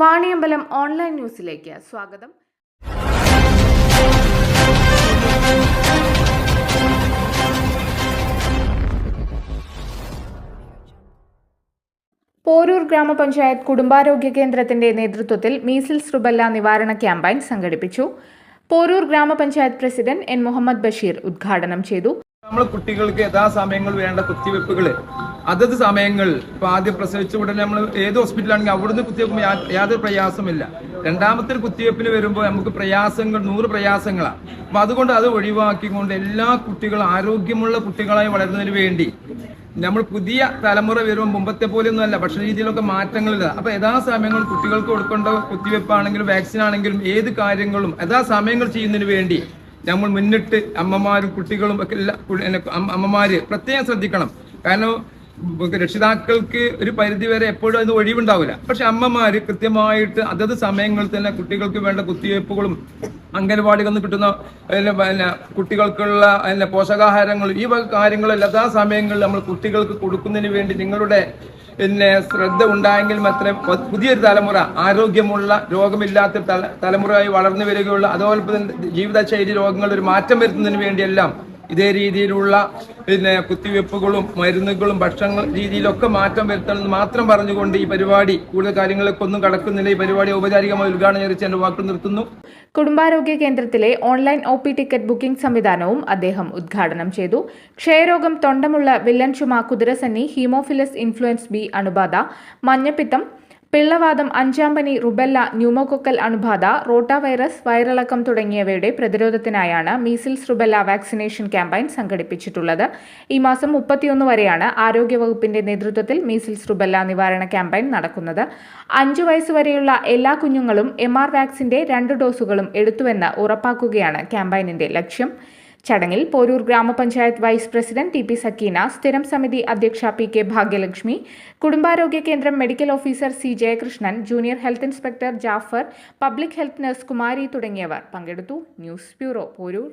Vaniyambalam online ന്യൂസിലേക്ക് സ്വാഗതം. പോരൂർ ഗ്രാമപഞ്ചായത്ത് കുടുംബാരോഗ്യ കേന്ദ്രത്തിന്റെ നേതൃത്വത്തിൽ മീസിൽസ് റുബല്ല നിവാരണ ക്യാമ്പയിൻ സംഘടിപ്പിച്ചു. പോരൂർ ഗ്രാമപഞ്ചായത്ത് പ്രസിഡന്റ് എൻ മുഹമ്മദ് ബഷീർ ഉദ്ഘാടനം ചെയ്തു. നമ്മൾ കുട്ടികൾക്ക് യഥാസമയങ്ങൾ വേണ്ട കുത്തിവെപ്പുകൾ അതത് സമയങ്ങൾ ഇപ്പൊ ആദ്യം പ്രസവിച്ച ഉടനെ നമ്മൾ ഏത് ഹോസ്പിറ്റലാണെങ്കിൽ അവിടുന്ന് കുത്തിവെക്കുമ്പോൾ യാതൊരു പ്രയാസമില്ല രണ്ടാമത്തെ കുത്തിവെപ്പിന് വരുമ്പോൾ നമുക്ക് പ്രയാസങ്ങൾ നൂറ് പ്രയാസങ്ങളാണ് അപ്പൊ അതുകൊണ്ട് അത് ഒഴിവാക്കിക്കൊണ്ട് എല്ലാ കുട്ടികളും ആരോഗ്യമുള്ള കുട്ടികളായി വളരുന്നതിന് വേണ്ടി നമ്മൾ പുതിയ തലമുറ വരുമ്പോൾ മുമ്പത്തെ പോലെയൊന്നും അല്ല ഭക്ഷണ രീതിയിലൊക്കെ മാറ്റങ്ങളില്ല. അപ്പൊ യഥാസമയങ്ങൾ കുട്ടികൾക്ക് കൊടുക്കേണ്ട കുത്തിവെപ്പാണെങ്കിലും വാക്സിൻ ആണെങ്കിലും ഏത് കാര്യങ്ങളും യഥാസമയങ്ങൾ ചെയ്യുന്നതിന് വേണ്ടി നമ്മൾ മുന്നിട്ട് അമ്മമാരും കുട്ടികളും ഒക്കെ എല്ലാ അമ്മമാര് പ്രത്യേകം ശ്രദ്ധിക്കണം. കാരണം രക്ഷിതാക്കൾക്ക് ഒരു പരിധി വരെ എപ്പോഴും അത് ഒഴിവുണ്ടാവില്ല. പക്ഷെ അമ്മമാര് കൃത്യമായിട്ട് അതത് സമയങ്ങളിൽ തന്നെ കുട്ടികൾക്ക് വേണ്ട കുത്തിവയ്പ്പുകളും അംഗൻവാടികളിൽ നിന്ന് കിട്ടുന്ന പിന്നെ കുട്ടികൾക്കുള്ള പിന്നെ പോഷകാഹാരങ്ങൾ ഈ വക കാര്യങ്ങളും എല്ലാ സമയങ്ങളിൽ നമ്മൾ കുട്ടികൾക്ക് കൊടുക്കുന്നതിന് വേണ്ടി നിങ്ങളുടെ പിന്നെ ശ്രദ്ധ ഉണ്ടായെങ്കിൽ മാത്രമേ പുതിയൊരു തലമുറ ആരോഗ്യമുള്ള രോഗമില്ലാത്ത തല- തലമുറയായി വളർന്നു വരികയുള്ള. അതോടൊപ്പം ജീവിതശൈലി രോഗങ്ങളിൽ ഒരു മാറ്റം വരുത്തുന്നതിന് വേണ്ടിയെല്ലാം ഇതേ രീതിയിലുള്ള പിന്നെ കുത്തിവെപ്പുകളും മരുന്നുകളും ഭക്ഷണ രീതിയിലൊക്കെ മാറ്റം വരുത്തണം എന്ന് മാത്രം പറഞ്ഞുകൊണ്ട് ഈ പരിപാടി കൂടുതൽ കാര്യങ്ങളൊക്കെ ഒന്നും കടക്കുന്നില്ല. ഈ പരിപാടി ഔപചാരികമായി ഉദ്ഘാടനം ചെയ്ത് എന്റെ വാക്കുകൾ നിർത്തുന്നു. കുടുംബാരോഗ്യ കേന്ദ്രത്തിലെ online O P ticket booking സംവിധാനവും അദ്ദേഹം ഉദ്ഘാടനം ചെയ്തു. ക്ഷയരോഗം തൊണ്ടമുള്ള വില്ലൻ ചുമ കുതിരസന്നി ഹീമോഫിലസ് ഇൻഫ്ലുവൻസ് ബി അണുബാധ മഞ്ഞപ്പിത്തം പിള്ളവാദം അഞ്ചാമ്പനി റുബെല്ല ന്യൂമോകൊക്കൽ അണുബാധ റോട്ട വൈറസ് വയറിളക്കം തുടങ്ങിയവയുടെ പ്രതിരോധത്തിനായാണ് മീസിൽസ് റുബെല്ല വാക്സിനേഷൻ ക്യാമ്പയിൻ സംഘടിപ്പിച്ചിട്ടുള്ളത്. ഈ മാസം മുപ്പത്തിയൊന്ന് വരെയാണ് ആരോഗ്യവകുപ്പിന്റെ നേതൃത്വത്തിൽ മീസിൽസ് റുബെല്ല നിവാരണ ക്യാമ്പയിൻ നടക്കുന്നത്. അഞ്ചു വയസ്സുവരെയുള്ള എല്ലാ കുഞ്ഞുങ്ങളും എം ആർ വാക്സിന്റെ രണ്ട് ഡോസുകളും എടുത്തുവെന്ന് ഉറപ്പാക്കുകയാണ് ക്യാമ്പയിനിന്റെ ലക്ഷ്യം. ചടങ്ങിൽ പോരൂർ ഗ്രാമപഞ്ചായത്ത് vice president T P Sakeena സ്ഥിരം സമിതി അധ്യക്ഷ പി കെ ഭാഗ്യലക്ഷ്മി കുടുംബാരോഗ്യ കേന്ദ്രം medical officer C Jayakrishnan junior health inspector Jafar public health nurse Kumari തുടങ്ങിയവർ പങ്കെടുത്തു. News bureau Porur.